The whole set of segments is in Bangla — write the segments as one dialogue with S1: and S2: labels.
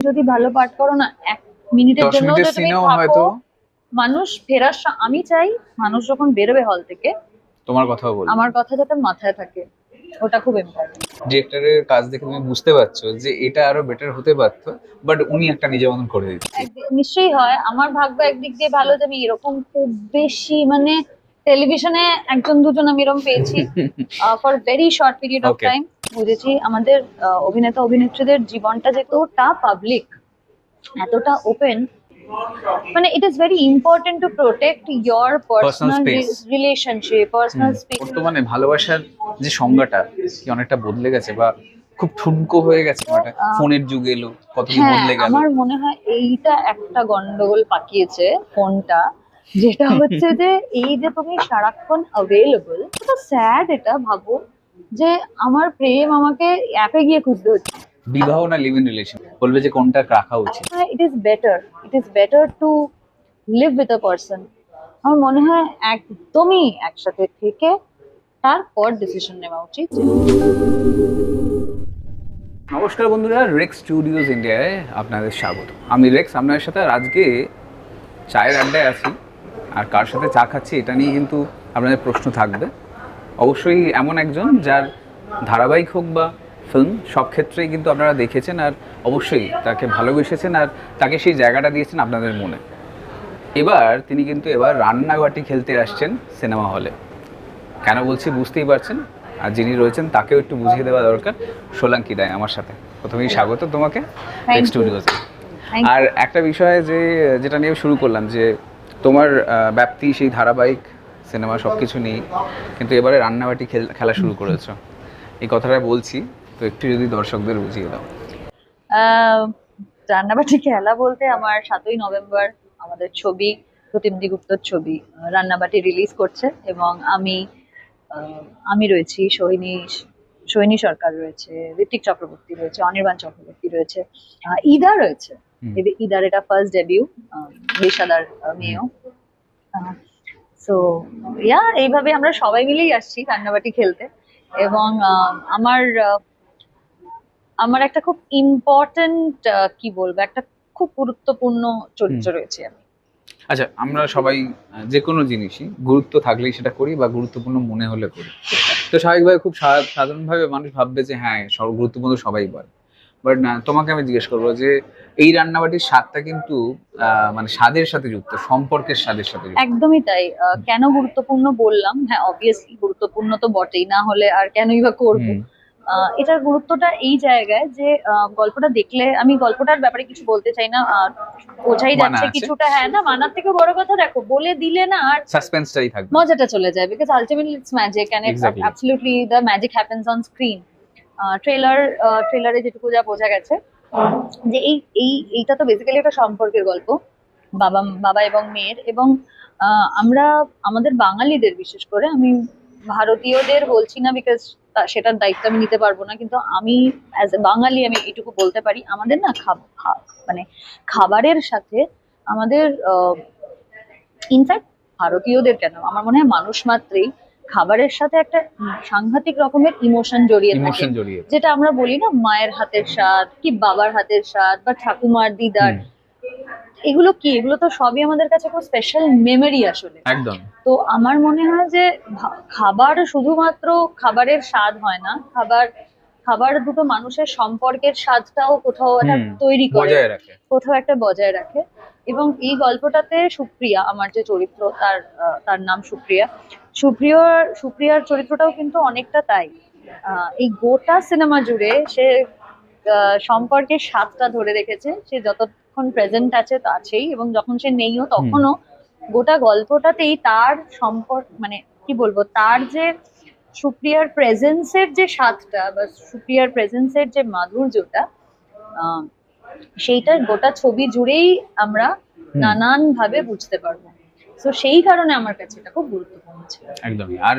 S1: যদি ভালো পাঠ করো না এক মিনিটের জন্য তুমি থাকো, মানুষ ফেরার আমি চাই মানুষ যখন বেরোবে হল থেকে
S2: তোমার কথা বল
S1: আমার কথা যাতে মাথায় থাকে। ওটা খুব ইম্পর্টেন্ট
S2: ডিরেক্টরের কাজ দেখে তুমি বুঝতে পারছ যে এটা আরও বেটার হতে পারতো বাট উনি একটা নিজের মতন করে দিচ্ছে।
S1: নিশ্চয়ই হয়। আমার ভাগ্য একদিক দিয়ে ভালো যে আমি এরকম খুব বেশি মানে টেলিভিশনে একজন দুজন আমি এরকম পেয়েছি for very short period of time বুঝেছি। আমাদের অভিনেতা অভিনেত্রীদের জীবনটা যতটা পাবলিক এতটা ওপেন মানে it is very important to protect your personal relationship personal space
S2: বর্তমানে ভালোবাসার যে সংজ্ঞাটা কি অনেকটা বদলে গেছে বা খুব ঠুনকো হয়ে গেছে
S1: আহ,
S2: ফোনের যুগ এলো কত কি
S1: হ্যাঁ
S2: বদলে গেল?
S1: আমার মনে হয় এইটা একটা গন্ডগোল পাকিয়েছে ফোনটা। যেটা হচ্ছে যে এই যে তুমি সারাক্ষণ অ্যাভেলেবল এটা স্যাড এটা ভাবো যে আমার প্রেম আমাকে অ্যাপে গিয়ে খুঁজতে হচ্ছে।
S2: বিবাহ না লিভ ইন রিলেশন বলবে যে কোনটা রাখা উচিত?
S1: It is better it is better to live with a person আমার মনে হয় একদমই একসাথে থেকে তারপর ডিসিশন নেওয়া উচিত।
S2: নমস্কার বন্ধুরা রেক্স স্টুডিওজ ইন্ডিয়ায় আপনাদের স্বাগত। আমি রেক্স আপনাদের সাথে আজকে চায়ের আড্ডায় আছি। আর কার সাথে চা খাচ্ছি এটা নিয়ে কিন্তু আপনাদের প্রশ্ন থাকবে। অবশ্যই এমন একজন যার ধারাবাহিক হোক বা ফিল্ম সব ক্ষেত্রেই কিন্তু আপনারা দেখেছেন আর অবশ্যই তাকে ভালোবেসেছেন আর তাকে সেই জায়গাটা দিয়েছেন আপনাদের মনে। এবার তিনি কিন্তু এবার রান্নাবাটি খেলতে আসছেন সিনেমা হলে কেন বলছি বুঝতেই পারছেন? আর যিনি রয়েছেন তাকেও একটু বুঝিয়ে দেওয়া দরকার। সোলাঙ্কি রায় আমার সাথে। প্রথমেই স্বাগত তোমাকে. স্টুডিওতে আর একটা বিষয় যে যেটা নিয়ে শুরু করলাম যে তোমার ব্যাপ্তি, সেই ধারাবাহিক সিনেমা সব কিছু নেই কিন্তু এবারে রান্নাবাটি খেল- শুরু করেছ। এই কথাটা বলছি, তো একটু যদি দর্শকদের বুঝিয়ে দাও।
S1: রান্নাবাটি খেলা বলতে আমার সাতই নভেম্বর আমাদের ছবি প্রতিমদি গুপ্তর ছবি রান্নাবাটি রিলিজ করছে এবং আমি আমি রয়েছি, সোহিনী সোহিনী সরকার রয়েছে ঋতিক চক্রবর্তী রয়েছে অনির্বাণ চক্রবর্তী রয়েছে ইদা রয়েছে। ইদার এটা ফার্স্ট ডেবিউ ঋষাদার মেয়েও। সো ইয়া এইভাবে আমরা সবাই মিলেই আসছি রান্নাবাটি খেলতে। এবং আমার আমার একটা খুব ইম্পর্টেন্ট কি বলব একটা খুব গুরুত্বপূর্ণ চরিত্র রয়েছে আমি।
S2: আচ্ছা আমরা সবাই যে কোনো জিনিসই গুরুত্ব থাকলেই সেটা করি বা গুরুত্বপূর্ণ মনে হলে করি। তো স্বাভাবিকভাবে খুব সাধারণভাবে মানুষ ভাববে যে হ্যাঁ সর্ব গুরুত্বপূর্ণ সবাই বলে। বাট না তোমাকে আমি জিজ্ঞেস করব যে এই রান্নাবাটির স্বাদটা কিন্তু আহ, মানে স্বাদের সাথে যুক্ত সম্পর্কের স্বাদের সাথে
S1: একদমই তাই। কেন গুরুত্বপূর্ণ বললাম হ্যাঁ অবভিয়াসলি গুরুত্বপূর্ণ তো বটেই না হলে আর কেনই বা করব? এটার গুরুত্বটা এই জায়গায় যে গল্পটা দেখলে আমি গল্পটার ব্যাপারে কিছু বলতে চাই না বোঝাই যাচ্ছে কিছুটা হ্যাঁ না মানার থেকে বড় কথা দেখো বলে দিলে না আর
S2: সাসপেন্সটাই থাকবে।
S1: মজাটা চলে যায় because ultimately it's magic and
S2: Exactly.
S1: Absolutely the magic happens on screen trailer ট্রেলারে যেটুকু যা বোঝা গেছে যে এই এই এইটা তো বেসিক্যালি একটা সম্পর্কের গল্প বাবা বাবা এবং মেয়ের এবং আহ, আমরা আমাদের বাঙালিদের বিশেষ করে আমি ভারতীয়দের বলছি না বিকজ সেটার দায়িত্ব আমি নিতে পারব না। কিন্তু আমি অ্যাজ এ বাঙালি আমি এইটুকু বলতে পারি আমাদের না মানে খাবারের সাথে আমাদের ইনফ্যাক্ট ভারতীয়দের কেন? আমার মনে হয় মানুষ মাত্রেই খাবারের সাথে একটা সাংঘাতিক রকমের ইমোশন জড়িয়ে থাকে। যেটা আমরা বলি না মায়ের হাতের স্বাদ কি বাবার হাতের স্বাদ বা ঠাকুমার দিদার। এগুলো কি? এগুলো তো সবই আমাদের কাছে খুব স্পেশাল মেমোরি আসলে।
S2: একদম।
S1: তো আমার মনে হয় যে খাবার শুধুমাত্র খাবারের স্বাদ হয় না খাবার খাবার দুটো মানুষের সম্পর্কের স্বাদটাও কোথাও একটা তৈরি করে কোথাও একটা বজায় রাখে। এবং এই গল্পটাতে সুপ্রিয়া আমার যে চরিত্র তার তার নাম সুপ্রিয়া। সুপ্রিয়ার সুপ্রিয়ার চরিত্রটাও কিন্তু অনেকটা তাই। আহ, এই গোটা সিনেমা জুড়ে সে সম্পর্কের স্বাদটা ধরে রেখেছে। সে যতক্ষণ প্রেজেন্ট আছে তো আছেই এবং যখন সে নেইও তখনও গোটা গল্পটাতেই তার সম্পর্ক মানে কি বলব তার যে সুপ্রিয়ার প্রেজেন্সের যে স্বাদটা বা সুপ্রিয়ার প্রেজেন্সের যে মাধুর্যটা সেইটার গোটা ছবি জুড়েই আমরা নানান ভাবে বুঝতে পারব। তো সেই কারণে আমার কাছে এটা খুব গুরুত্বপূর্ণ ছিল।
S2: একদমই। আর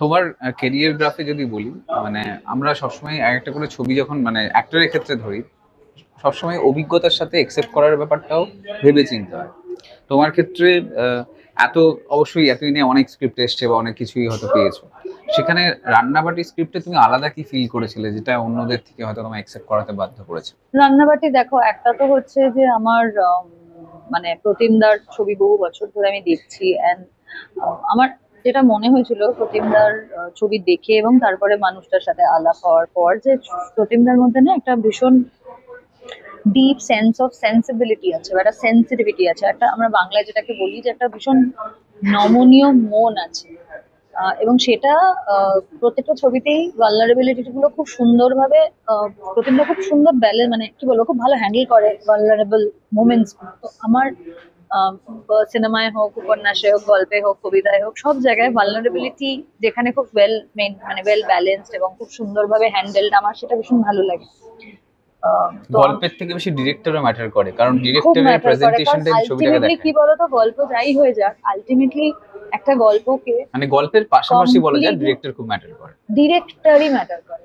S2: তোমার কেরিয়ার গ্রাফে যদি বলি মানে আমরা সবসময় এক একটা করে ছবি যখন মানে অ্যাক্টরের ক্ষেত্রে ধরি সবসময় অভিজ্ঞতার সাথে একসেপ্ট করার ব্যাপারটাও ভেবে চিনতে হয়। তোমার ক্ষেত্রে এত, অবশ্যই এতদিনে অনেক স্ক্রিপ্ট এসছে বা অনেক কিছুই হয়তো পেয়েছ। সেখানে রান্নাবাটি স্ক্রিপ্টে তুমি আলাদা কি ফিল করেছিলে যেটা অন্যদের থেকে হয়তো তোমায় অ্যাকসেপ্ট করাতে বাধ্য করেছে?
S1: রান্নাবাটি দেখো, একটা তো হচ্ছে যে আমার মানে প্রতিমদার ছবি বহু বছর ধরে আমি দেখছি অ্যান্ড আমার যেটা মনে হয়েছিল প্রতিমদার ছবি দেখে এবং তারপরে মানুষটার সাথে আলাপ হওয়ার পর যে প্রতিমদার মধ্যে না একটা ভীষণ ডিপ সেন্স অফ সেন্সিবিলিটি আছে বা একটা সেন্সিটিভিটি আছে। একটা আমরা বাংলায় যেটাকে বলি যে একটা ভীষণ নমনীয় মন আছে। এবং সেটা প্রত্যেকটা ছবিতেই ভালনারেবিলিটি গুলো খুব সুন্দরভাবে প্রতিমদা খুব সুন্দর ব্যালেন্স মানে কি বলব, খুব ভালো হ্যান্ডেল করে ভালনারেবল মোমেন্টস তো আমার সিনেমায় হোক, উপন্যাসে হোক, গল্পে হোক, কবিতায় হোক, সব জায়গায় ভালনারেবিলিটি যেখানে খুব ওয়েল মেন মানে ওয়েল ব্যালেন্সড এবং খুব সুন্দরভাবে হ্যান্ডেলড আমার, সেটা ভীষণ ভালো লাগে।
S2: গল্পের থেকে বেশি ডিরেক্টরও ম্যাটার করে কারণ ডিরেক্টরের ছবিটাকে
S1: আলটিমেটলি কি বলতো গল্প যাই হয়ে যাক আলটিমেটলি একটা গল্পকে
S2: মানে গল্পের পাশাপাশি বলা যায় ডিরেক্টর খুব ম্যাটার করে।
S1: ডিরেক্টরই ম্যাটার করে।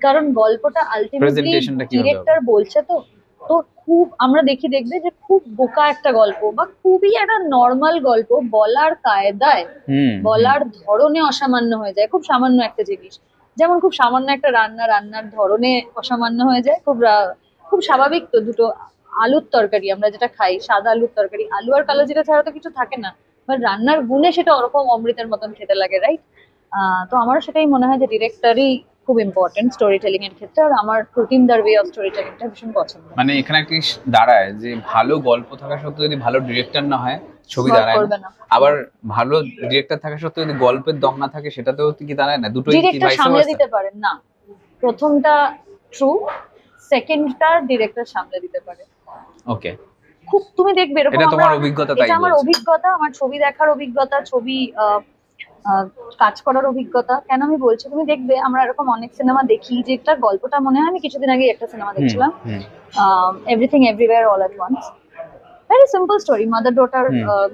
S1: কারণ গল্পটা আলটিমেটলি? ডিরেক্টর বলছে তো তো খুব আমরা দেখি দেখবে যে খুব বোকা একটা গল্প বা খুবই একটা নর্মাল গল্প বলার কায়দায় বলার ধরনে অসামান্য হয়ে যায় খুব সামান্য একটা জিনিস। যেমন খুব সামান্য একটা রান্না, রান্নার ধরনে অসামান্য হয়ে যায়, খুব খুব স্বাভাবিক তো দুটো আলুর তরকারি আমরা যেটা খাই, সাদা আলুর তরকারি, আলু আর কালো জিরা ছাড়া তো কিছু থাকে না বাট রান্নার গুণে সেটা ওরকম অমৃতের মতন খেতে লাগে রাইট তো আমারও সেটাই মনে হয় যে ডিরেক্টরই খুব ইম্পর্টেন্ট স্টোরি টেলিং এর ক্ষেত্রে আর আমার প্রোটিনদার ওয়ে অফ স্টোরি টেলিংটা ভীষণ পছন্দ।
S2: মানে এখানে একটি দাঁড়ায় যে ভালো গল্প থাকা সত্ত্বেও যদি ভালো ডিরেক্টর না হয় ছবি দাঁড়ায় না। আবার ভালো ডিরেক্টর থাকা সত্ত্বেও যদি গল্পের দম না থাকে সেটাতেও কি দাঁড়ায় না? দুটোই কি
S1: ডিরেক্টর সামলে দিতে পারেন না। প্রথমটা ট্রু সেকেন্ডটা ডিরেক্টর সামলে দিতে পারে।
S2: ওকে
S1: খুব তুমি দেখবে এরকম
S2: এটা তোমার অভিজ্ঞতা তাই
S1: এটা আমার অভিজ্ঞতা আমার ছবি দেখার অভিজ্ঞতা ছবি কাজ করার অভিজ্ঞতা। কেন আমি বলছি? তুমি দেখবে আমরা এরকম অনেক সিনেমা দেখি যেটা গল্পটা মনে হয় আমি কিছুদিন আগে একটা সিনেমা দেখছিলাম। Everything everywhere all at once very simple story mother daughter.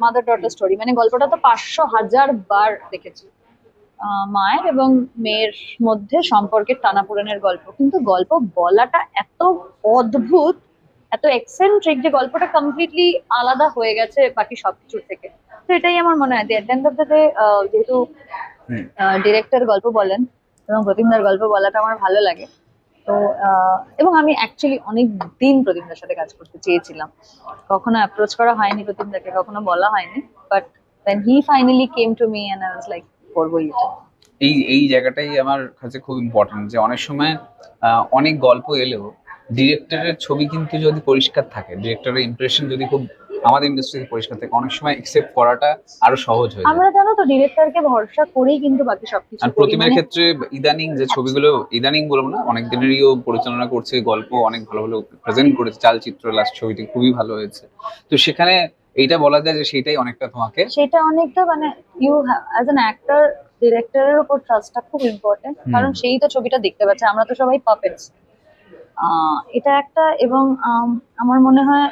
S1: Mother daughter story মানে গল্পটা তো পাঁচশো হাজার বার দেখেছি। মায়ের এবং মেয়ের মধ্যে সম্পর্কের টানাপোড়েনের গল্প। কিন্তু গল্প বলাটা এত অদ্ভুত এত এক্সেন্ট্রিক যে গল্পটা কমপ্লিটলি আলাদা হয়ে গেছে বাকি সবকিছুর থেকে। তো এটাই আমার মনে হয় at end of the day যেহেতু ডিরেক্টর গল্প বলেন এবং প্রতিমদার গল্প বলাটা আমার ভালো লাগে তো এবং আমি অ্যাকচুয়ালি অনেক দিন প্রতিমদার সাথে কাজ করতে চেয়েছিলাম। কখনো অ্যাপ্রোচ করা হয়নি প্রতিমদাকে কখনো বলা হয়নি but then he finally came to me and I was like করবোই এটা।
S2: এই এই জায়গাটাই আমার কাছে খুব ইম্পর্টেন্ট যে অনেক সময় অনেক গল্প এলেও ডিরেক্টরের ছবি কিন্তু যদি পরিষ্কার থাকে ডিরেক্টরের ইমপ্রেশন যদি খুব আমাদের ইন্ডাস্ট্রিতে পরিষ্কার থাকে অনেক সময় একসেপ্ট করাটা আরও সহজ হয়ে
S1: আমরা জানো তো ডিরেক্টরকে ভরসা করেই কিন্তু বাকি সবকিছু
S2: আর প্রতিমার
S1: মানে
S2: ক্ষেত্রে ইদানিং যে ছবিগুলো ইদানিং বলব না অনেক দিনেরইও পরিচালনা করছে গল্প অনেক ভালো ভালো প্রেজেন্ট করেছে চালচিত্র লাস্ট ছবিটি খুবই ভালো হয়েছে। তো সেখানে এইটা বলা যায় যে সেটাই অনেকটা তোমাকে
S1: সেটা অনেকটা মানে ইউ অ্যাজ অ্যান অ্যাক্টর ডিরেক্টরের উপর ট্রাস্টটা খুব ইম্পর্টেন্ট কারণ সেই তো ছবিটা দেখতে পাচ্ছে আমরা তো সবাই পাপেটস এটা একটা এবং আম, আমার মনে হয়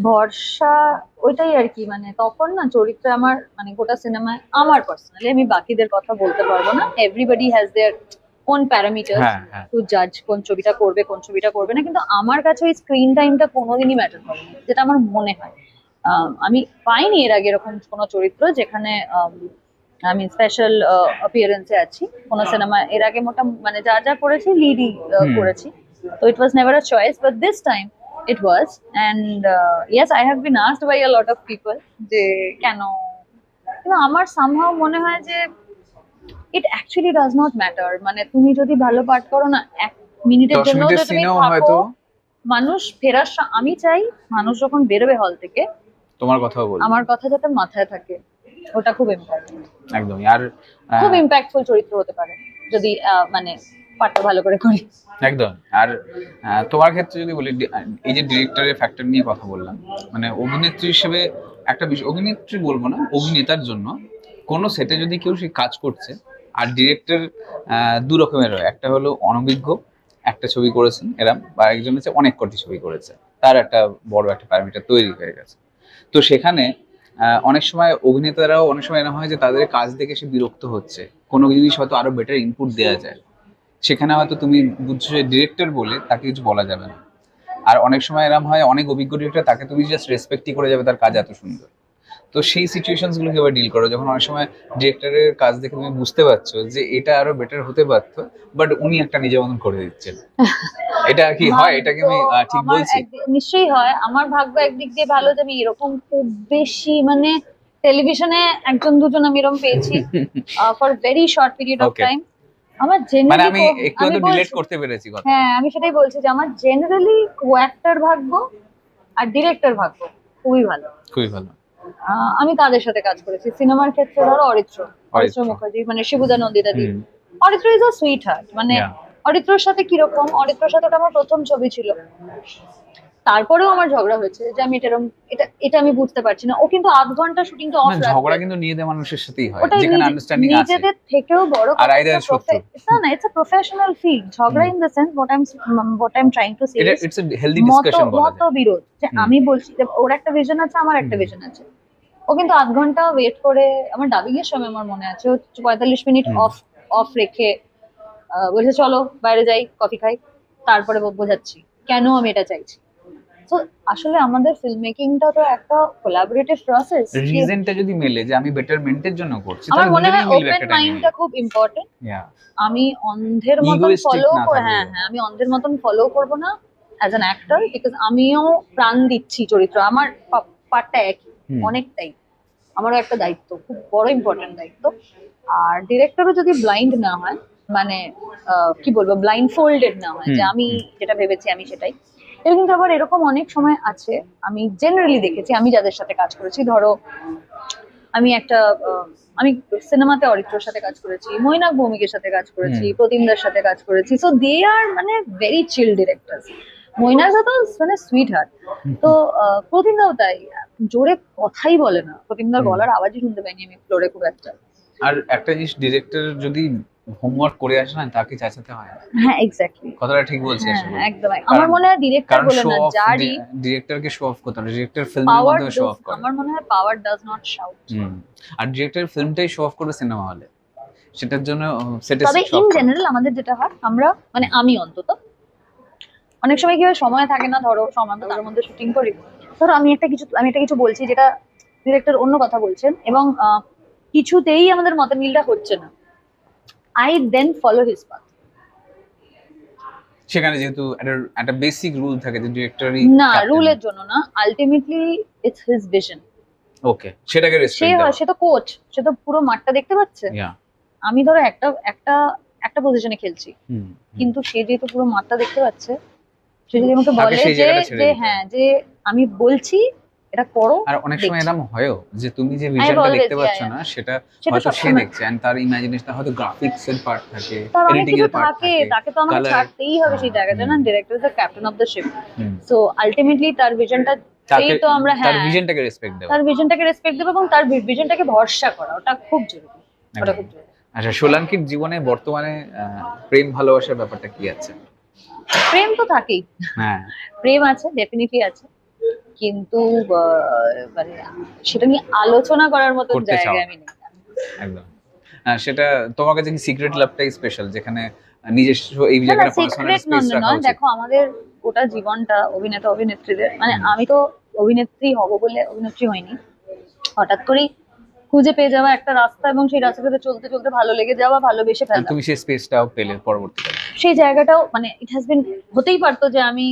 S1: ভরসা ওইটাই আর কি মানে তখন না চরিত্রে আমার মানে গোটা সিনেমায় আমার পার্সোনালি আমি বাকিদের কথা বলতে পারব না। Everybody has their own parameter
S2: হ্যাঁ হ্যাঁ।
S1: টু জাজ কোন ছবিটা করবে কোন ছবিটা করবে না কিন্তু আমার কাছে ওই স্ক্রিন টাইমটা কোনোদিনই ম্যাটার করে না যেটা আমার মনে হয়। আমি পাইনি এর আগে এরকম কোনো চরিত্র যেখানে আম, স্পেশাল অপিয়ারেন্সে আছি। কোনো সিনেমা এর আগে মোটা মানে যা যা করেছি লিডই করেছি। তো it was never a choice but this time it was and yes I have been asked by a lot of people যে কেন কিন্তু আমার সামহাও মনে হয় যে it actually does not matter মানে তুমি যদি ভালো পাঠ করো না এক মিনিটের জন্য তুমি থাকো মানুষ ফেরার আমি চাই মানুষ যখন বেরোবে হল থেকে
S2: তোমার কথাও বলব।
S1: আমার কথা যাতে মাথায় থাকে। ওটা খুব ইম্পর্টেন্ট
S2: একদমই। আর
S1: খুব ইম্প্যাক্টফুল চরিত্র হতে পারে। যদি মানে ভালো করে করি।
S2: একদম। আর তোমার ক্ষেত্রে যদি বলি এই যে ডিরেক্টরের ফ্যাক্টর নিয়ে কথা বললাম মানে অভিনেত্রী হিসেবে একটা বিষয়, অভিনেত্রী বলব না, অভিনেতার জন্য কোনো সেটে যদি কেউ সে কাজ করছে, আর ডিরেক্টর দু রকমের হয়। একটা হলো অনভিজ্ঞ, একটা ছবি করেছেন, এরম, বা একজন হচ্ছে অনেক কটি ছবি করেছে। তার একটা বড় একটা প্যারামিটার তৈরি হয়ে গেছে। তো সেখানে অনেক সময় অভিনেতারাও অনেক সময় এরকম হয় যে তাদের কাজ দেখে সে বিরক্ত হচ্ছে। কোনো জিনিস হয়তো আরও বেটার ইনপুট দেওয়া যায়। সেখানে হয়তো তুমি বুঝছ যে ডিরেক্টর বলে তাকে কিছু বলা যাবে না। আর অনেক সময় এরকম হয় অনেক অভিজ্ঞ ডিরেক্টর তাকে তুমি জাস্ট রেসপেক্টই করে যাবে তার কাজ এত সুন্দর। তো সেই সিচুয়েশনসগুলো কীভাবে ডিল করো যখন অনেক সময় ডিরেক্টরের কাজ দেখে তুমি বুঝতে পারছ যে এটা আরও বেটার হতে পারতো বাট উনি একটা নিজের মতন করে দিচ্ছেন। এটা কি হয়? এটা কি আমি ঠিক বলছি?
S1: নিশ্চয়ই হয়। আমার ভাগ্য একদিক দিয়ে ভালো যে আমি এরকম খুব বেশি মানে টেলিভিশনে একজন দুজন আমি এরকম পেয়েছি for very short period of time আমার
S2: মানে আমি একটু হয়তো ডিলেট করতে পেরেছি কথা
S1: হ্যাঁ আমি সেটাই বলছি যে আমার জেনারেলি কোয়াক্টার ভাগ্য আর ডিরেক্টর ভাগ্য খুবই ভালো।
S2: খুবই ভালো।
S1: আমি কাদের সাথে কাজ করেছি। সিনেমার ক্ষেত্রে ধরো অরিত্র। অরিত্র। মুখার্জি মানে শিবুদা নন্দিতা দি Aritra is a sweetheart মানে. অরিত্রর সাথে কীরকম? অরিত্রর সাথে ওটা আমার প্রথম ছবি ছিল। তারপরেও আমার ঝগড়া হয়েছে যে আমি এটা এটা এটা আমি বুঝতে পারছি না। ও কিন্তু আধ ঘণ্টা শুটিংটা অফ
S2: ঝগড়া কিন্তু নিজেদের মানুষের সাথেই হয় যেখানে আন্ডারস্ট্যান্ডিং আছে।
S1: নিজেদের থেকেও বড়
S2: আর
S1: profe-
S2: শত্রু।
S1: না না ইটস আ প্রফেশনাল ফিল্ড ঝগড়া in the sense what I am what I am trying to say
S2: it's a healthy
S1: মত
S2: ডিসকাশন বলা যায়।
S1: মতবিরোধ। যে আমি বলছি যে ওর একটা ভিশন আছে আমার একটা। ভিশন আছে। ও কিন্তু আধ ঘণ্টা ওয়েট করে আমার ডাবিং এর সময় আমার মনে আছে পঁয়তাল্লিশ মিনিট অফ অফ রেখে বলছে চলো বাইরে যাই কফি খাই। তারপরে বোঝাচ্ছি কেন আমি এটা চাইছি? তো আসলে আমাদের ফিল্ম মেকিংটা তো একটা কোলাবোরেটিভ প্রসেস
S2: রিজনটা যদি মেলে যে আমি বেটারমেন্টের জন্য করছি
S1: আমার মনে হয় ওপেন মাইন্ডটা খুব ইম্পর্টেন্ট আমি অন্ধের মতন ফলো হ্যাঁ হ্যাঁ আমি অন্ধের মতন ফলো করব না অ্যাজ অ্যান অ্যাক্টর বিকজ আমিও প্রাণ দিচ্ছি চরিত্র। আমার পার্টটা একই অনেকটাই। আমারও একটা দায়িত্ব খুব বড় ইম্পর্টেন্ট দায়িত্ব। আর ডিরেক্টরও যদি ব্লাইন্ড না হয় মানে কি বলব ব্লাইন্ড ফোল্ডেড না হয় যে আমি যেটা ভেবেছি আমি সেটাই। এর কিন্তু আবার এরকম অনেক সময় আছে আমি জেনারেলি দেখেছি আমি যাদের সাথে কাজ করেছি ধরো আমি একটা আমি সিনেমাতে অরিত্রর সাথে কাজ করেছি মৈনাক ভৌমিকের সাথে কাজ করেছি। প্রতিমদার সাথে কাজ করেছি সো দে আর মানে ভেরি চিল ডিরেক্টরস মৈনাক তো মানে সুইট হার্ট তো প্রতিমদাও তাই জোরে কথাই বলে না। প্রতিমদার। গলার আওয়াজই শুনতে পাইনি আমি ফ্লোরে খুব একটা।
S2: আর একটা জিনিস ডিরেক্টর যদি হোমওয়ার্ক করে আসে না তাকে চাচাতে হয়।
S1: হ্যাঁ এক্স্যাক্টলি
S2: কথাটা ঠিক বলছি
S1: হ্যাঁ
S2: আসলে।
S1: একদম। আমার মনে হয় ডিরেক্টর বলে না যারই
S2: ডিরেক্টরকে শো অফ করতে ডিরেক্টর ফিল্মের মাধ্যমে শো অফ করে।
S1: আমার মনে হয় পাওয়ার ডাজ নট শাউট
S2: আর ডিরেক্টর ফিল্মটাই শো অফ করবে সিনেমা হলে সেটার জন্য সেটা
S1: তবে ইন জেনারেল আমাদের যেটা হয় আমরা মানে আমি অন্তত অনেক সময় কি হয় সময় থাকে না ধরো সময় তার মধ্যে শুটিং করি। ধরো আমি একটা কিছু আমি একটা কিছু বলছি যেটা ডিরেক্টর অন্য কথা বলছেন এবং কিছুতেই আমাদের মত মিলটা হচ্ছে না। I then follow his path
S2: সেখানে যেহেতু একটা বেসিক রুল থাকে যে ডিরেক্টরই
S1: না রুলের জন্য না। Ultimately it's his vision
S2: okay সেটাকে
S1: সে
S2: রেসপেক্ট দাও
S1: সে তো কোচ সে তো পুরো মাঠটা দেখতে পাচ্ছে. আমি ধরো একটা একটা একটা পজিশনে খেলছি। কিন্তু সে যেহেতু পুরো মাঠটা দেখতে পাচ্ছে সে যদি আমাকে বলে যে যে হ্যাঁ যে আমি বলছি এটা করো
S2: আর অনেক সময় এরকম হয়ও যে তুমি যে
S1: have
S2: দেখতে পাচ্ছ না সেটা হয়তো সে দেখছে and তার ইমাজিনেশন হয়তো গ্রাফিক্স এর পার্ট থাকে এডিটিং এর পার্ট
S1: থাকে তাকে তো আমাকে ছাড়তেই হবে সেই জায়গাটা না? Director is the captain of the ship so ultimately তার ভিশনটা
S2: তাকে
S1: সেই তো আমরা
S2: তার
S1: হ্যাঁ
S2: ভিশনটাকে রেসপেক্ট দেওয়া।
S1: তার ভিশনটাকে রেসপেক্ট দেবো এবং তার ভিশনটাকে ভরসা করা ওটা খুব জরুরি। ওটা খুব জরুরি।
S2: আচ্ছা সোলাঙ্কির জীবনে বর্তমানে প্রেম ভালোবাসার ব্যাপারটা কি আছে?
S1: প্রেম তো থাকেই।
S2: হ্যাঁ।
S1: প্রেম আছে ডেফিনেটলি আছে। কিন্তু মানে সেটা নিয়ে আলোচনা করার মতো
S2: না।
S1: আমি নেই।
S2: একদম। সেটা তোমার কাছে কি সিক্রেট লাভটাই স্পেশাল যেখানে নিজস্ব এই জায়গাটা পার্সোনাল স্পেস রাখা উচিত।
S1: দেখো আমাদের গোটা জীবনটা অভিনেতা অভিনেত্রীদের মানে আমি তো অভিনেত্রী হব বলে অভিনেত্রী হয়নি হঠাৎ করেই খুঁজে পেয়ে যাওয়া একটা রাস্তা এবং সেই রাস্তাটাতে চলতে চলতে ভালো লেগে যাওয়া ভালোবেসে ফেলা।
S2: তুমি সেই স্পেসটাও পেলে পরবর্তীকালে
S1: সেই জায়গাটাও মানে ইট হ্যাজ বিন হতেই পারতো যে আমি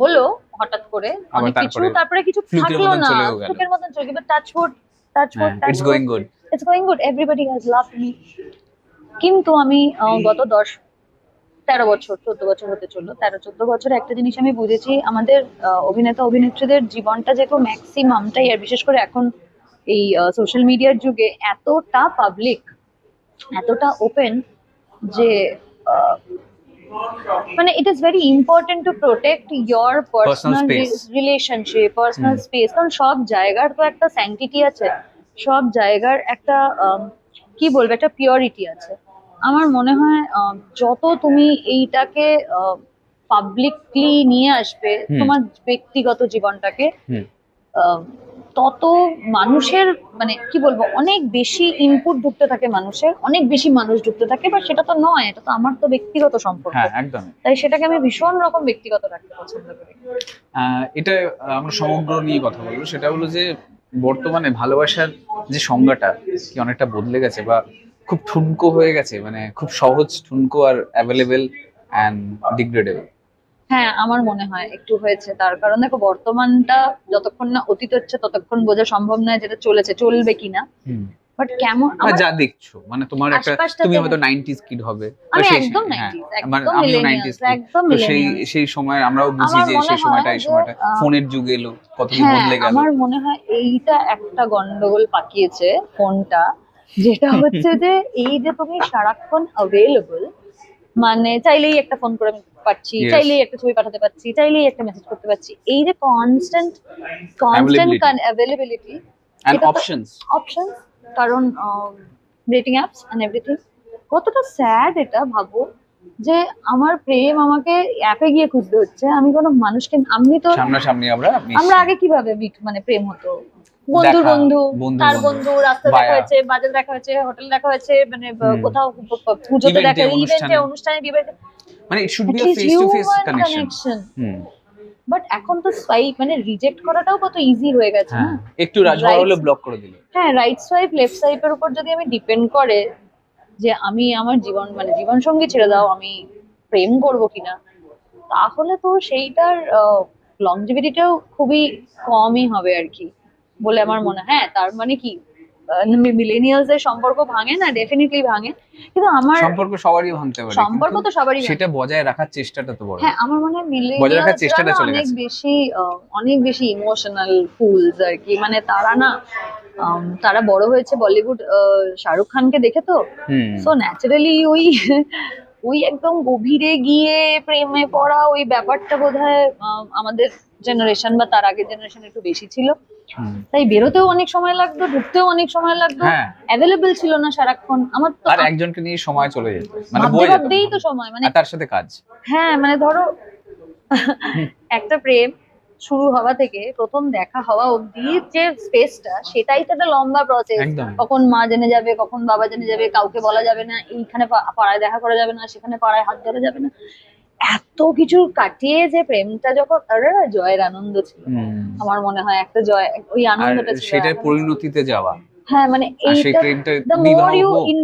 S1: হলো হঠাৎ করে অনেক কিছু
S2: তারপরে
S1: কিছু থাকল না ফ্লুকের মতন চলে গেল touch wood touch wood
S2: it's going good
S1: it's going good everybody has loved me কিন্তু আমি আহ, গত দশ তেরো বছর চোদ্দ বছর হতে চলল তেরো চোদ্দ বছরে একটা জিনিস আমি বুঝেছি আমাদের অভিনেতা অভিনেত্রীদের জীবনটা যেহেতু ম্যাক্সিমামটাই আর বিশেষ করে এখন এই সোশ্যাল মিডিয়ার যুগে এতটা পাবলিক এতটা ওপেন যে মানে it is very important to protect your personal relationship personal space কারণ সব জায়গার তো একটা স্যাংটিটি আছে সব জায়গার একটা আম, কি বলব একটা পিওরিটি আছে। আমার মনে হয় আম, যত তুমি এইটাকে পাবলিকলি নিয়ে আসবে তোমার ব্যক্তিগত জীবনটাকে তত মানুষের মানে কি বলব অনেক বেশি ইনপুট ঢুকতে থাকে মানুষের অনেক বেশি মানুষ ঢুকতে থাকে বাট সেটা তো নয় এটা তো আমার তো ব্যক্তিগত সম্পর্ক।
S2: হ্যাঁ একদম
S1: তাই সেটাকে আমি ভীষণ রকম ব্যক্তিগত রাখতে পছন্দ করি।
S2: এটা আমরা সমগ্র নিয়ে কথা বলব সেটা হলো যে বর্তমানে ভালোবাসার যে সংজ্ঞাটা কি অনেকটা বদলে গেছে বা খুব ঠুনকো হয়ে গেছে মানে খুব সহজ ঠুনকো আর অ্যাভেলেবেল অ্যান্ড ডিগ্রেডেবল
S1: হ্যাঁ আমার মনে হয় একটু হয়েছে। তার কারণ দেখো বর্তমানটা যতক্ষণ না অতীত হচ্ছে ততক্ষণ বোঝা সম্ভব নয় যেটা চলেছে চলবে কিনা। বাট কেমন
S2: না
S1: আমার-
S2: যা দেখছ মানে তোমার একটা তুমি হয়তো নাইনটিস কিড হবে।
S1: আমি একদম
S2: হ্যাঁ,
S1: 90s,
S2: মানে
S1: একদম
S2: আমিও 90s
S1: একদম
S2: সেই সেই সময় আমরাও বুঝি যে সেই সময়টা এই সময়টা ফোনের যুগ এলো কত
S1: হ্যাঁ
S2: বদলে গেল।
S1: আমার মনে হয় এইটা একটা গন্ডগোল পাকিয়েছে ফোনটা যেটা হচ্ছে যে এই যে তুমি সারাক্ষণ অ্যাভেলেবল মানে চাইলেই একটা ফোন করে আমি পাচ্ছি চাইলেই একটা ছবি পাঠাতে পারছি চাইলেই একটা মেসেজ করতে পারছি। এই যে কনস্ট্যান্ট কনস্ট্যান্ট. অ্যাভেলেবিলিটি তো-
S2: অপশনস
S1: অপশনস কারণ ডেটিং অ্যাপস এন্ড এভরিথিং কতটা স্যাড এটা ভাবো যে আমার প্রেম আমাকে অ্যাপে গিয়ে খুঁজতে হচ্ছে। আমি কোনো মানুষকে আমি তো
S2: সামনাসামনি আমরা
S1: আমরা আগে কীভাবে মানে প্রেম হতো? বন্ধুর বন্ধু
S2: বন্ধু
S1: তার
S2: বন্ধু,
S1: রাস্তা দেখা। হয়েছে বাজার দেখা হয়েছে হোটেল দেখা হয়েছে মানে কোথাও পুজোতে দেখা ইভেন্টে
S2: অনুষ্ঠানে।
S1: বিয়ে
S2: মানে it should be a face to face connection hmm.
S1: But এখন তো সোয়াইপ মানে রিজেক্ট করাটাও কত ইজি হয়ে গেছে
S2: হ্যাঁ।
S1: না
S2: একটু রাজভর. হলে ব্লক করে দিল।
S1: হ্যাঁ রাইট সোয়াইপ লেফট সোয়াইপের উপর যদি আমি ডিপেন্ড করে যে আমি আমার জীবন মানে জীবন সঙ্গী ছেড়ে দাও আমি প্রেম করব কিনা তাহলে তো সেইটার লংজিভিটিটাও খুবই কমই হবে আর কি। বলে আমার মনে হয়। তার মানে কি? মিলেনিয়ালস এর সম্পর্ক ভাঙে না? ডেফিনেটলি ভাঙে। কিন্তু আমার
S2: সম্পর্ক সবারই ভাঙতে পারে
S1: সম্পর্ক তো সবারই
S2: সেটা বজায় রাখার চেষ্টাটা তো বড়।
S1: হ্যাঁ আমার মনে হয়
S2: বজায় রাখার চেষ্টাটা চলে
S1: অনেক বেশি অনেক বেশি ইমোশনাল ফুলস আর কি। মানে তারা না তারা বড় হয়েছে বলিউড শাহরুখ খানকে দেখে তো? সো ন্যাচারালি ওই ওই একদম গভীরে গিয়ে প্রেমে পড়া ওই ব্যাপারটা বোধহয় আমাদের জেনারেশন বা তার আগের জেনারেশন একটু বেশি ছিল। তাই বেরোতেও অনেক সময় লাগতো ঢুকতেও অনেক সময় লাগতো। অ্যাভেলেবল ছিল না সারাক্ষণ। আমার তো
S2: আর একজনকে নিয়ে সময় চলে যেত। মানে
S1: ভাবতেই তো সময় মানে
S2: তার সাথে কাজ।
S1: হ্যাঁ মানে ধরো একটা প্রেম শুরু হওয়া থেকে প্রথম দেখা হওয়া অবধি যে স্পেসটা সেটাই তো একটা লম্বা প্রসেস কখন মা জেনে যাবে কখন বাবা জেনে যাবে কাউকে বলা যাবে না এইখানে পাড়ায় দেখা করা যাবে না সেখানে পাড়ায় হাত ধরা যাবে না। এত কিছু কাটিয়ে যে প্রেমটা যখন আরে জয়ের আনন্দ ছিল। আমার মনে হয় একটা জয় ওই আনন্দটা ছিল
S2: সেটার পরিণতিতে যাওয়া।
S1: হ্যাঁ মানে এইটা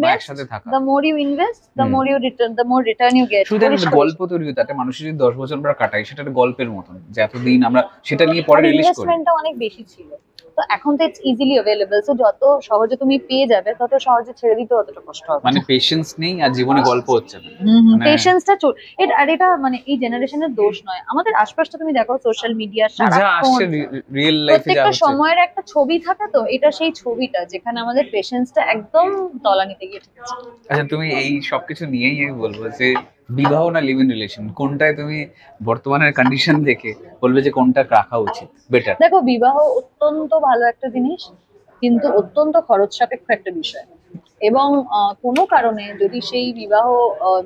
S2: একসাথে থাকা।
S1: the more you invest the
S2: hmm.
S1: more you return the more return you get
S2: শুধু একটা গল্প তৈরি হতো একটা মানুষের যদি দশ বছর আমরা কাটাই সেটা গল্পের মতন যে এতদিন আমরা সেটা নিয়ে পরে রিলিজ করি।
S1: ইনভেস্টমেন্টটা অনেক বেশি ছিল। তো এখন তো ইটস ইজিলি অ্যাভেলেবল সো যত সহজে তুমি পেয়ে যাবে তত সহজে ছেড়ে দিতে অতটা কষ্ট হবে
S2: মানে পেশেন্স নেই আর জীবনে গল্প হচ্ছে না। মানে-
S1: পেশেন্সটা এটা আর এটা মানে এই জেনারেশনের দোষ নয়। আমাদের আশপাশটা তুমি দেখো সোশ্যাল মিডিয়া
S2: রিয়েল লাইফে যা
S1: প্রত্যেকটা সময়ের একটা ছবি থাকে তো এটা সেই ছবিটা যেখানে আমাদের পেশেন্সটা একদম তলানিতে গিয়ে ঠেকেছে।
S2: আচ্ছা তুমি এই সবকিছু নিয়েই আমি বলব যে বিবাহ না লিভ ইন রিলেশন কোনটায় তুমি বর্তমানের কন্ডিশন দেখে বলবে যে কোনটা রাখা উচিত? বেটার
S1: দেখো বিবাহ অত্যন্ত ভালো একটা জিনিস কিন্তু অত্যন্ত খরচ সাপেক্ষ একটা বিষয়। এবং কোনো কারণে যদি সেই বিবাহ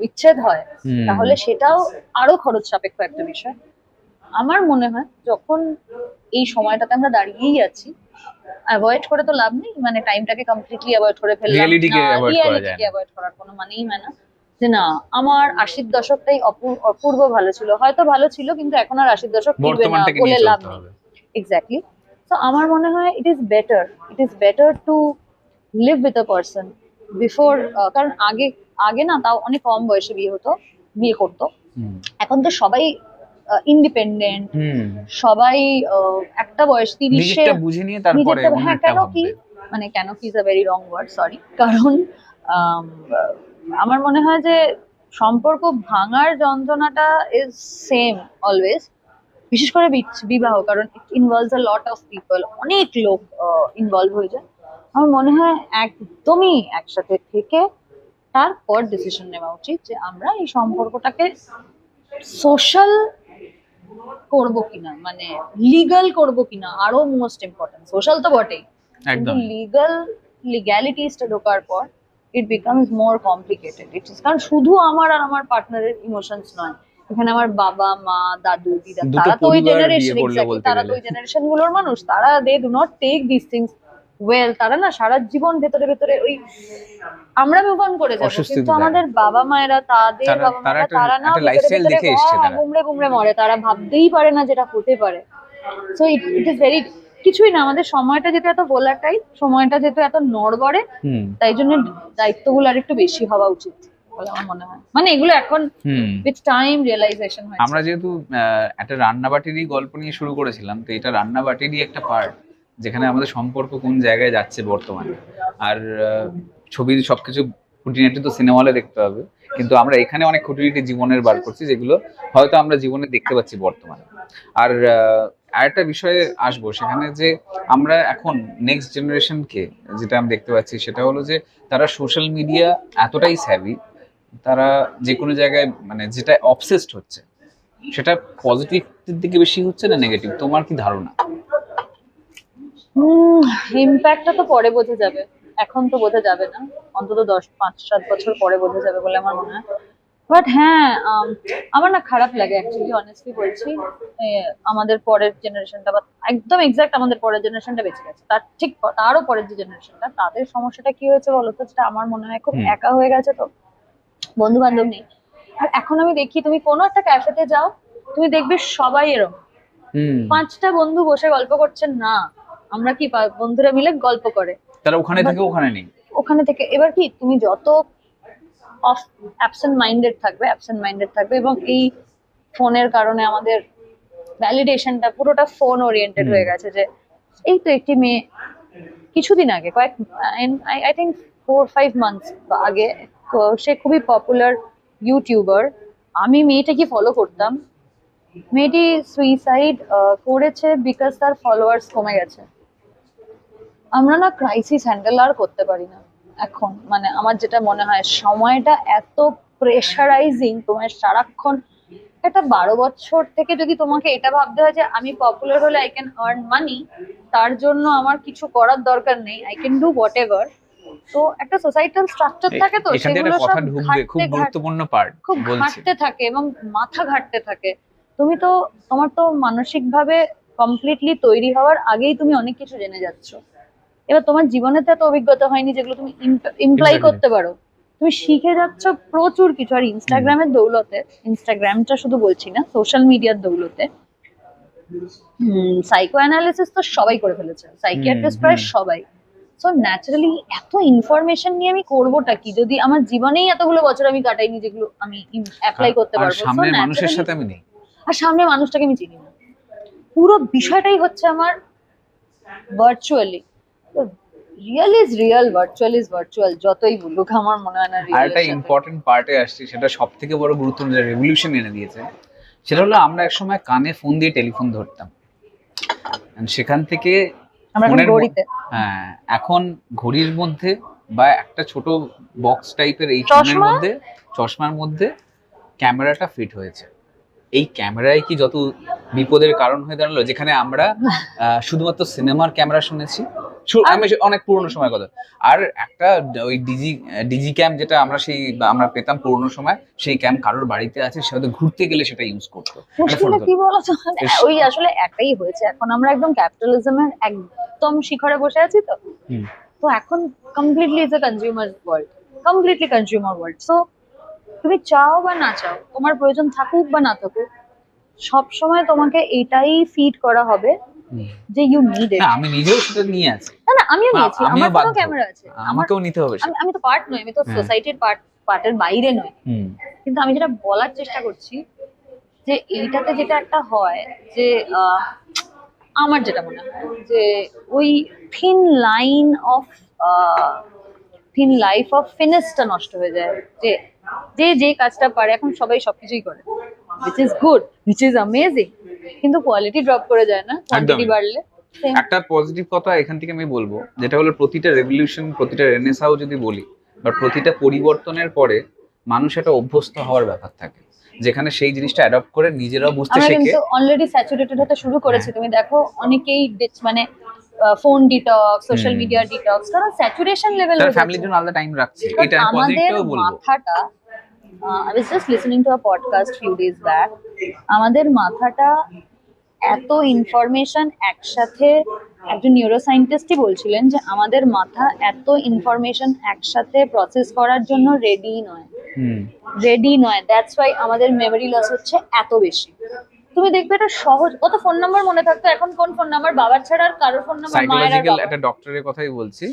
S1: বিচ্ছেদ হয় তাহলে সেটাও আরও খরচ সাপেক্ষ একটা বিষয়। আমার মনে হয় যখন এই সময়টাতে আমরা দাঁড়িয়েই আছি অ্যাভয়েড করে তো লাভ নেই। মানে টাইমটাকে কমপ্লিটলি অ্যাভয়েড করে ফেললাম। রিয়ালিটিকে অ্যাভয়েড করার কোনো মানেই হয় না। যে না আমার আশির দশকটাই অপূর্ব ভালো ছিল। হয়তো ভালো ছিল কিন্তু এখন আর আশির দশক টিকবে না বলে লাভ নেই। এক্স্যাক্টলি তো আমার মনে হয় it is better it is better to live with a person before কারণ আগে আগে না তাও অনেক কম বয়সে বিয়ে হতো বিয়ে করতো। এখন তো সবাই ইন্ডিপেন্ডেন্ট সবাই একটা বয়স তিরিশে
S2: বুঝে নিয়ে তারপরে
S1: হ্যাঁ কেন কি? মানে কেন কি is a very wrong word sorry কারণ আমার মনে হয় যে সম্পর্ক ভাঙার যন্ত্রণাটা ইজ সেম অলওয়েজ বিশেষ করে বিবাহ কারণ it involves a lot of people অনেক লোক ইনভলভ হয়ে যায়। আমার মনে হয় একদমই একসাথে থেকে তারপর ডিসিশন নেওয়া উচিত যে আমরা এই সম্পর্কটাকে সোশ্যাল করব কিনা মানে লিগাল করব কিনা আরও মোস্ট ইম্পর্টেন্ট সোশ্যাল তো বটেই।
S2: একদম।
S1: লিগাল লিগ্যালিটিসটা ঢোকার পর ইট বিকামস মোর কমপ্লিকেটেড ইট ইস কারণ শুধু আমার আর আমার পার্টনারের ইমোশনস নয়। এখানে আমার বাবা মা দাদু দিদা তারা তো ওই জেনারেশন তারা তো ওই জেনারেশনগুলোর মানুষ। তারা they do not take this things well তারা না সারা জীবন ভেতরে ভেতরে ওই আমরা মুভ অন করে যাব। কিন্তু আমাদের বাবা মায়েরা তাদের বাবা মায়েরা তারা না ভেতরে
S2: দেখে এসছে তারা।
S1: গুমড়ে গুমড়ে মরে। তারা ভাবতেই পারে না যেটা হতে পারে। So it it is very কিছুই না আমাদের সময়টা যেহেতু এত ভোলাটাই সময়টা যেহেতু এত নড়বড়ে তাই জন্য দায়িত্বগুলো আর একটু বেশি হওয়া উচিত বলে মনে হয়। মানে এগুলো এখন উইথ টাইম রিয়েলাইজেশন
S2: আমরা যেহেতু একটা রান্নাবাটিরই গল্প নিয়ে শুরু করেছিলাম তো এটা রান্নাবাটিরই একটা পার্ট যেখানে আমাদের সম্পর্ক কোন জায়গায় যাচ্ছে বর্তমানে। আর ছবির সবকিছু খুঁটিনাটি তো সিনেমা হলে দেখতে হবে কিন্তু আমরা এখানে অনেক খুঁটিনাটি জীবনের বার করছি যেগুলো হয়তো আমরা জীবনে দেখতে পাচ্ছি বর্তমানে। আর আরেকটা বিষয়ে আসব, সেখানে যে আমরা এখন নেক্সট জেনারেশনকে যেটা আমি দেখতে পাচ্ছি, সেটা হলো যে তারা সোশ্যাল মিডিয়া এতটাই স্যাভি তারা যে কোনো জায়গায় মানে যেটা অবসেসড হচ্ছে, সেটা পজিটিভ দিকে বেশি হচ্ছে না নেগেটিভ তোমার কি ধারণা?
S1: ইম্প্যাক্টটা তো পরে বোঝা যাবে। এখন তো বোঝা যাবে না। অন্তত দশ, পাঁচ, সাত বছর পরে বোঝা যাবে বলে আমার মনে হয়। বাট হ্যাঁ আম, আমার না খারাপ লাগে অ্যাকচুয়ালি অনেস্টলি বলছি। আমাদের পরের জেনারেশনটা বা একদম এক্সাক্ট আমাদের পরের জেনারেশনটা বেঁচে গেছে। তার ঠিক তারও পরের যে জেনারেশনটা তাদের সমস্যাটা কি হয়েছে বলতো সেটা আমার মনে হয় খুব একা হয়ে গেছে তো। বন্ধু বান্ধব নেই। আর এখন আমি দেখি তুমি কোনো একটা ক্যাফেতে যাও তুমি দেখবে সবাই এরকম পাঁচটা বন্ধু বসে গল্প করছেন না আমরা কি বন্ধুরা মিলে গল্প করে।
S2: তারা ওখানে থেকে ওখানে নেই।
S1: ওখানে থেকে এবার কি তুমি যত অফ অ্যাবসেন্ট মাইন্ডেড থাকবে অ্যাবসেন্ট মাইন্ডেড থাকবে এবং এই ফোনের কারণে আমাদের ভ্যালিডেশনটা পুরোটা ফোন ওরিয়েন্টেড হয়ে গেছে যে এই তো একটি মেয়ে কিছুদিন আগে কয়েক I think four five months আগে সে খুবই পপুলার ইউটিউবার আমি মেয়েটাকে ফলো করতাম। মেয়েটি সুইসাইড করেছে বিকজ তার ফলোয়ার্স কমে গেছে। আমরা না ক্রাইসিস হ্যান্ডেল আর করতে পারি না। এখন মানে আমার যেটা মনে হয় সময়টা এত প্রেশারাইজিং তোমার সারাক্ষণ একটা বারো বছর থেকে যদি তোমাকে এটা ভাবতে হয় যে আমি পপুলার হলে আই ক্যান আর্ন মানি তার জন্য আমার কিছু করার দরকার নেই I can do whatever তো একটা সোসাইটাল স্ট্রাকচার থাকে তো সেগুলো সব
S2: খুব গুরুত্বপূর্ণ পার্ট
S1: খুব ঘাটতে থাকে এবং মাথা ঘাটতে থাকে। তুমি তো তোমার তো মানসিকভাবে কমপ্লিটলি তৈরি হওয়ার আগেই তুমি অনেক কিছু জেনে যাচ্ছ। এবার তোমার জীবনে তো এত অভিজ্ঞতা হয়নি যেগুলো তুমি ইমপ্লাই করতে পারো। তুমি শিখে যাচ্ছ প্রচুর কিছু। আর ইনস্টাগ্রামের দৌলতে ইনস্টাগ্রামটা শুধু বলছি না সোশ্যাল মিডিয়ার দৌলতে সাইকো অ্যানালিসিস তো সবাই করে ফেলেছে। সাইকিয়াট্রিস্ট প্রায় সবাই। সো ন্যাচারালি এত ইনফরমেশন নিয়ে আমি করবোটা কি? যদি আমার জীবনেই এতগুলো বছর আমি কাটাইনি যেগুলো আমি অ্যাপ্লাই করতে পারব। So
S2: সামনের মানুষের সাথে আমি নেই।
S1: আর সামনে মানুষটাকে আমি চিনি না। পুরো বিষয়টাই হচ্ছে আমার virtually real is real virtual is virtual যতই বলুক আমার মনে হয় না
S2: আর একটা ইম্পর্টেন্ট পার্টে আসছি সেটা সব থেকে বড় গুরুত্বপূর্ণ যে রেভলিউশন এনে দিয়েছে সেটা হলো আমরা এক সময় কানে ফোন দিয়ে টেলিফোন ধরতাম। সেখান থেকে হ্যাঁ এখন ঘড়ির মধ্যে বা একটা ছোট বক্স টাইপের এই ফোনের মধ্যে চশমার মধ্যে ক্যামেরাটা ফিট হয়েছে। এই ক্যামেরায় কি যত বিপদের কারণ হয়ে দাঁড়াল যেখানে আমরা শুধুমাত্র সিনেমার ক্যামেরা শুনেছি আমি অনেক পুরনো সময় কথা। আর একটা ওই ডিজি ডিজি ক্যাম যেটা আমরা সেই আমরা পেতাম পুরোনো সময় সেই ক্যাম কারোর বাড়িতে আছে সে হয়তো ঘুরতে গেলে সেটা ইউজ করতো।
S1: কি বলতো? মানে ওই আসলে একটাই হয়েছে। এখন আমরা একদম ক্যাপিটালিজমের একদম শিখরে বসে আছি তো। তো এখন completely is a consumer world completely consumer world so তুমি চাও বা না চাও তোমার প্রয়োজন থাকুক বা না থাকুক সব সময় তোমাকে এটাই ফিড করা হবে। যে ইউ নিড ইট
S2: আমি নিজেও সেটা নিয়ে আছি।
S1: না না আমিও নিয়েছি। আমার কোনো ক্যামেরা আছে।
S2: আমাকেও নিতে হবে
S1: আমি আমি তো পার্ট নই আমি তো। সোসাইটির পার্ট পার্টের বাইরে নই। কিন্তু আমি যেটা বলার চেষ্টা করছি যে এইটাতে যেটা একটা হয় যে আমার যেটা মনে হয় যে ওই thin line of thin life of ফিনেসটা নষ্ট হয়ে যায়। যে যে যে কাজটা পারে এখন সবাই সবকিছুই করে। Which is good which is amazing কিন্তু কোয়ালিটি ড্রপ করে যায় না কোয়ান্টিটি। বাড়লে.
S2: একটা পজিটিভ কথা এখান থেকে আমি বলব যেটা হলো প্রতিটা রেভলিউশন প্রতিটা রেনেসাও যদি বলি বা প্রতিটা পরিবর্তনের পরে মানুষ একটা অভ্যস্ত হওয়ার ব্যাপার থাকে। যেখানে সেই জিনিসটা অ্যাডপ্ট করে নিজেরাও বুঝতে
S1: আমরা
S2: শেখে।
S1: কিন্তু অলরেডি স্যাচুরেটেড হতে শুরু করেছি। তুমি দেখো অনেকেই মানে phone detox social. Media detox কারণ স্যাচুরেশন লেভেল
S2: ফ্যামিলির জন্য আলাদা টাইম রাখছে। এটা
S1: আমাদের
S2: বলব।
S1: মাথাটা I was just listening to a podcast few days back আমাদের মাথাটা এত ইনফরমেশন একসাথে একজন নিউরো সায়েন্টিস্টই বলছিলেন যে আমাদের মাথা এত ইনফরমেশন একসাথে প্রসেস করার জন্য রেডি নয়।
S2: হুম।
S1: রেডি নয়। দ্যাটস ওয়াই আমাদের মেমোরি লস হচ্ছে এত বেশি। তুমি দেখবে এটা সহজ। কত ফোন নাম্বার মনে থাকতো এখন কোন ফোন নাম্বার বাবার ছাড়া আর কারোর ফোন নাম্বার মায়ের আর।
S2: একটা ডক্টরের কথাই বলছি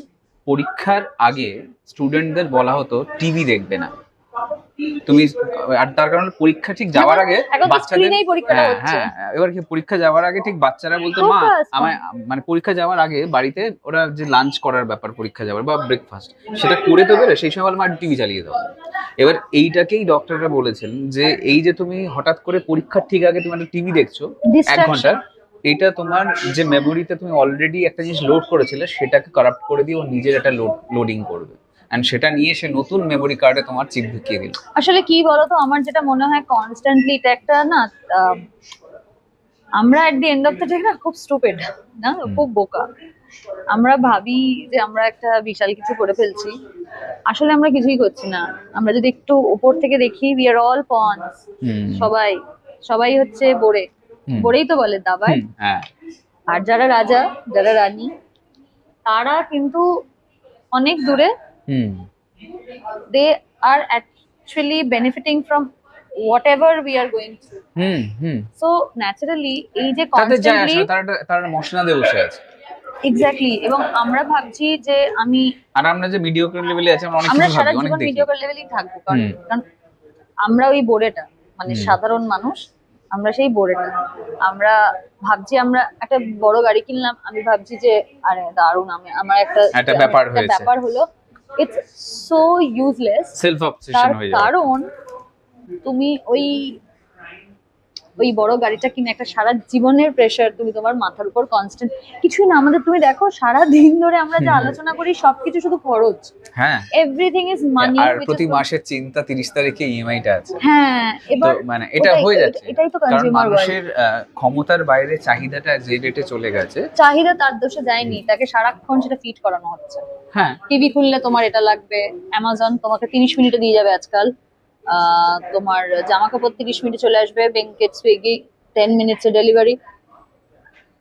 S2: পরীক্ষার আগে স্টুডেন্টদের বলা হতো টিভি দেখবে না। তুমি আর তার কারণে পরীক্ষা ঠিক যাওয়ার আগে বাচ্চাদের হ্যাঁ হ্যাঁ এবার কি পরীক্ষা যাওয়ার আগে ঠিক বাচ্চারা বলতো মা আমার মানে পরীক্ষা যাওয়ার আগে বাড়িতে ওরা যে লাঞ্চ করার ব্যাপার পরীক্ষা যাওয়ার বা ব্রেকফাস্ট সেটা করে তো বেরো সেই সময় মা টিভি চালিয়ে দাও। এবার এইটাকেই ডক্টররা বলেছেন যে এই যে তুমি হঠাৎ করে পরীক্ষার ঠিক আগে তুমি একটা টিভি দেখছ এক ঘণ্টা এটা তোমার যে মেমোরিতে তুমি অলরেডি একটা জিনিস লোড করেছিলে সেটাকে কারাপ্ট করে দিয়ে ও নিজের একটা লোডিং করবে। এন্ড সেটা নিয়ে সে নতুন মেমোরি কার্ডে তোমার চিপ ঢুকিয়ে দিল।
S1: আসলে কি বলতো আমার যেটা মনে হয় কনস্ট্যান্টলি এটা একটা না আমরা at the end of the day না খুব স্টুপিড না? খুব বোকা। আমরা ভাবি যে আমরা একটা বিশাল কিছু করে ফেলছি। আসলে আমরা কিছুই করছি না। আমরা যদি একটু উপর থেকে দেখি উই আর অল পন্স। সবাই। সবাই হচ্ছে বোরে। বোরেই তো বলে দাবায়
S2: হ্যাঁ।
S1: আর যারা রাজা যারা রানী তারা কিন্তু অনেক দূরে they are actually benefiting from whatever we are going through
S2: hmm hmm
S1: so naturally এই যে
S2: তাদের যায়
S1: কনস্ট্যান্টলি
S2: আসলে তারা তারা মশনাদে বসে আছে।
S1: এক্স্যাক্টলি এবং আমরা ভাবছি যে আমি
S2: আর আমরা যে মিডিওক্রেট লেভেলে আছি আমরা অনেক
S1: আমরা
S2: কিছু
S1: সারা
S2: ভাবি অনেক
S1: জীবন
S2: দেখি।
S1: মিডিয়ার লেভেলেই থাকব কারণ
S2: হুম।
S1: কারণ আমরা ওই বোরেটা মানে
S2: হুম।
S1: সাধারণ মানুষ আমরা সেই বোরেটা। আমরা ভাবছি আমরা একটা বড় গাড়ি কিনলাম আমি ভাবছি যে আরে দারুণ আমি আমার একটা
S2: একটা ব্যাপার
S1: একটা
S2: হয়েছে।
S1: ব্যাপার হলো it's so useless
S2: self obsession হয়ে যায়
S1: কারণ তুমি ওই ওই বড় গাড়িটা কিনে একটা সারা জীবনের প্রেশার তুমি তোমার মাথার উপর কনস্ট্যান্ট কিছুই না আমাদের তুমি দেখো সারা দিন ধরে আমরা যে আলোচনা করি সবকিছু শুধু খরচ।
S2: হ্যাঁ।
S1: এভরিথিং ইজ মানি
S2: আর প্রতি মাসের চিন্তা তিরিশ তারিখে ইএমআই টা আছে।
S1: হ্যাঁ এবার
S2: মানে এটা হয়ে যাচ্ছে।
S1: এটাই তো কনজিউমার
S2: মানুষের ক্ষমতার বাইরে চাহিদাটা যে রেটে চলে গেছে।
S1: চাহিদা তার দোষে যায়নি তাকে সারাক্ষণ সেটা ফিট করানো হচ্ছে।
S2: হ্যাঁ।
S1: টিভি খুললে তোমার এটা লাগবে অ্যামাজন তোমাকে তিরিশ মিনিটে দিয়ে যাবে আজকাল। তোমার জামা কাপড় তিরিশ মিনিটে চলে আসবে ব্লিঙ্কিট সুইগি টেন মিনিটসে ডেলিভারি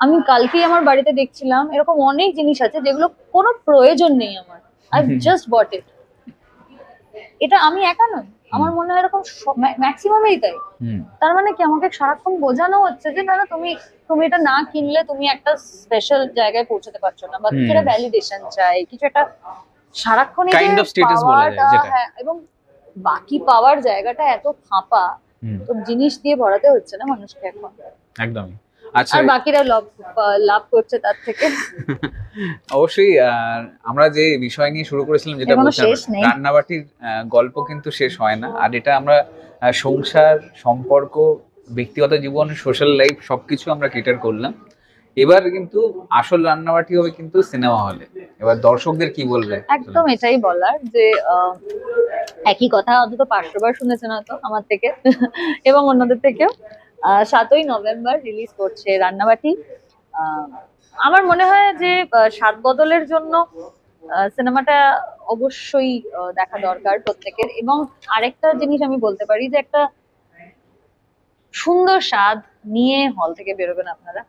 S1: আমি কালকেই আমার বাড়িতে দেখছিলাম এরকম অনেক জিনিস আছে যেগুলো কোনো প্রয়োজন নেই আমার। আই। জাস্ট বট ইট এটা আমি একা নই আমার মনে হয় এরকম ম্যাক্সিমামই তাই। তার মানে কি আমাকে সারাক্ষণ বোঝানো হচ্ছে যে না তুমি তুমি এটা না কিনলে তুমি একটা স্পেশাল জায়গায় পৌঁছতে পারছ না বা কিছু একটা ভ্যালিডেশন চাই কিছু একটা সারাক্ষণ
S2: status বলা যায় যেটা।
S1: হ্যাঁ, এবং বাকি পাওয়ার জায়গাটা এত ফাঁপা তো জিনিস দিয়ে ভরাতে হচ্ছে না মানুষকে এখন?
S2: একদমই আচ্ছা
S1: আর বাকিরা লাভ লাভ করছে তার থেকে।
S2: অবশ্যই আমরা যে বিষয় নিয়ে শুরু করেছিলাম যেটা বলছিলাম রান্নাবাটির গল্প কিন্তু শেষ হয় না। আর এটা আমরা সংসার সম্পর্ক ব্যক্তিগত জীবন সোশ্যাল লাইফ সবকিছু আমরা কেটার করলাম। এবার কিন্তু আসল রান্নাবাটি হবে কিন্তু সিনেমা হলে। এবার দর্শকদের কি বলবে?
S1: একদম এটাই বলার যে একই কথা অন্তত পাঁচশোবার শুনেছেন হয়তো আমার থেকে এবং অন্যদের থেকেও। সাতই নভেম্বর রিলিজ করছে রান্নাবাটি। আমার মনে হয় যে স্বাদ বদলের জন্য সিনেমাটা অবশ্যই দেখা দরকার প্রত্যেকের। এবং আরেকটা জিনিস আমি বলতে পারি যে, একটা সুন্দর স্বাদ নিয়ে হল থেকে বেরোবেন আপনারা।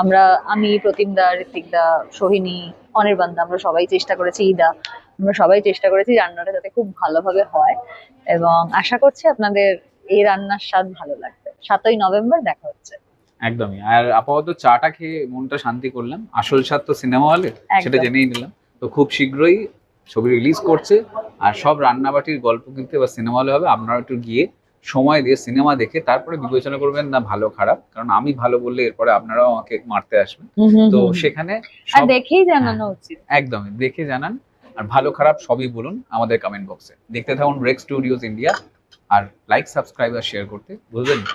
S1: আমরা আমি প্রতিমদা ঋত্বিকদা সোহিনী অনির্বাণদা আমরা সবাই চেষ্টা করেছি ইদা আমরা সবাই চেষ্টা করেছি রান্নাটা যাতে খুব ভালোভাবে হয় এবং আশা করছি আপনাদের এই রান্নার স্বাদ ভালো লাগবে। সাতই নভেম্বর দেখা হচ্ছে।
S2: একদমই। আর আপাতত চাটা খেয়ে মনটা শান্তি করলাম। আসল স্বাদ তো সিনেমা হলে সেটা জেনেই নিলাম। তো খুব শীঘ্রই ছবি রিলিজ করছে। আর সব রান্নাবাটির গল্প কিন্তু এবার সিনেমা হলে হবে। আপনারা একটু গিয়ে সময় দিয়ে সিনেমা দেখে তারপরে বিবেচনা করবেন না ভালো খারাপ। কারণ আমি ভালো বললে এরপরে আপনারাও আমাকে মারতে আসবেন। তো সেখানে
S1: দেখেই জানানো উচিত।
S2: একদমই। দেখে জানান। আর ভালো খারাপ সবই বলুন আমাদের কমেন্ট বক্সে দেখতে থাকুন রেক স্টুডিওস ইন্ডিয়া আর লাইক সাবস্ক্রাইব আর শেয়ার করতে বুঝবেন না।